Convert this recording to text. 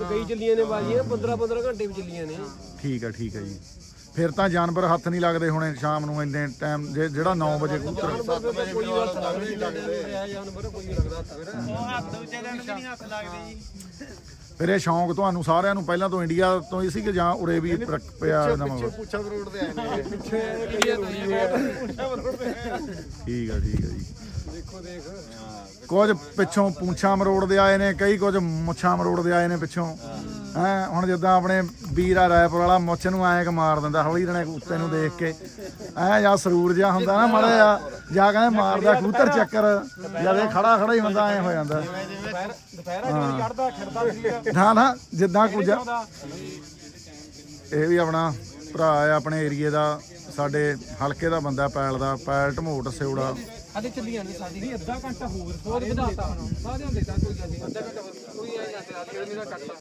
ਕਈ ਚੱਲੀਆਂ ਨੇ ਬਾਜੀਆਂ 15 15 ਘੰਟੇ ਵੀ ਚੱਲੀਆਂ ਨੇ। ਠੀਕ ਆ ਠੀਕ ਆ ਜੀ। ਫਿਰ ਤਾਂ ਜਾਨਵਰ ਹੱਥ ਨਹੀਂ ਲੱਗਦੇ ਹੋਣੇ ਸ਼ਾਮ ਨੂੰ ਇੰਨੇ ਟਾਈਮ ਜਿਹੜਾ 9 ਵਜੇ ਕਬੂਤਰ ਜਾਨਵਰ ਤਾਂ ਕੋਈ ਹੱਥ ਲੱਗਦੇ ਰਿਹਾ ਜਾਨਵਰ ਕੋਈ ਲੱਗਦਾ ਹੱਥ ਫਿਰ। ਹੱਥ ਵਿਚਾਰਿਆਂ ਨੂੰ ਵੀ ਨਹੀਂ ਹੱਥ ਲੱਗਦੇ ਜੀ। ਫਿਰ ਇਹ ਸ਼ੌਂਕ ਤੁਹਾਨੂੰ ਸਾਰਿਆਂ ਨੂੰ ਪਹਿਲਾਂ ਤੋਂ ਇੰਡੀਆ ਤੋਂ ਹੀ ਸੀ ਕਿ ਜਾਂ ਉਰੇ ਵੀ ਪਿਆ ਨਵਾਂ? ਪੁੱਛਾ ਰੋਡ ਤੇ ਆਏ ਨੇ। ਪਿੱਛੇ ਕਈ ਰੋਈ ਠੀਕ ਆ ਠੀਕ ਆ ਜੀ। ਦੇਖੋ ਦੇਖ ਕੁਝ ਪਿੱਛੋਂ ਪੂੰਛਾਂ ਮਰੋੜਦੇ ਆਏ ਨੇ, ਕਈ ਕੁਝ ਮੁੱਛਾਂ ਮਰੋੜਦੇ ਆਏ ਨੇ ਪਿੱਛੋਂ। ਹੈ, ਹੁਣ ਜਿੱਦਾਂ ਆਪਣੇ ਵੀਰ ਆ ਰਾਏਪੁਰ ਵਾਲਾ, ਮੁੱਛ ਨੂੰ ਐਂ ਕ ਮਾਰ ਦਿੰਦਾ, ਹੌਲੀ ਜਣੇ ਕੁੱਤੇ ਨੂੰ ਦੇਖ ਕੇ। ਐ ਜਾਂ ਸਰੂਰ ਜਿਹਾ ਹੁੰਦਾ ਨਾ ਮਾੜਾ ਜਿਹਾ, ਜਾਂ ਕਹਿੰਦੇ ਮਾਰਦਾ ਕਬੂਤਰ ਚੱਕਰ, ਜਦ ਇਹ ਖੜਾ ਖੜਾ ਹੀ ਹੁੰਦਾ, ਐ ਹੋ ਜਾਂਦਾ। ਦੁਪਹਿਰਾ ਜਿਹੜੀ ਕੱਢਦਾ ਖਿੜਦਾ ਸੀ ਨਾ ਨਾ, ਜਿੱਦਾਂ ਕੁਝ ਇਹ ਵੀ ਆਪਣਾ ਭਰਾ ਆ, ਆਪਣੇ ਏਰੀਏ ਦਾ। ਸਾਡੇ ਹਲਕੇ ਦਾ ਬੰਦਾ ਪੈਲ ਦਾ ਪੈਲ ਢਮੋਟ ਸਿਉੜਾ। ਹਲੇ ਚੱਲੀਆਂ ਨੇ ਸਾਡੀ ਨਹੀਂ ਅੱਧਾ ਘੰਟਾ ਹੋਰ ਹੋਰ ਵਧਾਤਾ ਸਾਰਿਆਂ ਦੇ ਤਾਂ ਕੋਈ ਗੱਲ ਅੱਧਾ ਘੰਟਾ ਕੋਈ ਆ ਜਾਂਦੇ ਆ ਜਿਹੜਾ ਮੇਰਾ ਕੱਟਦਾ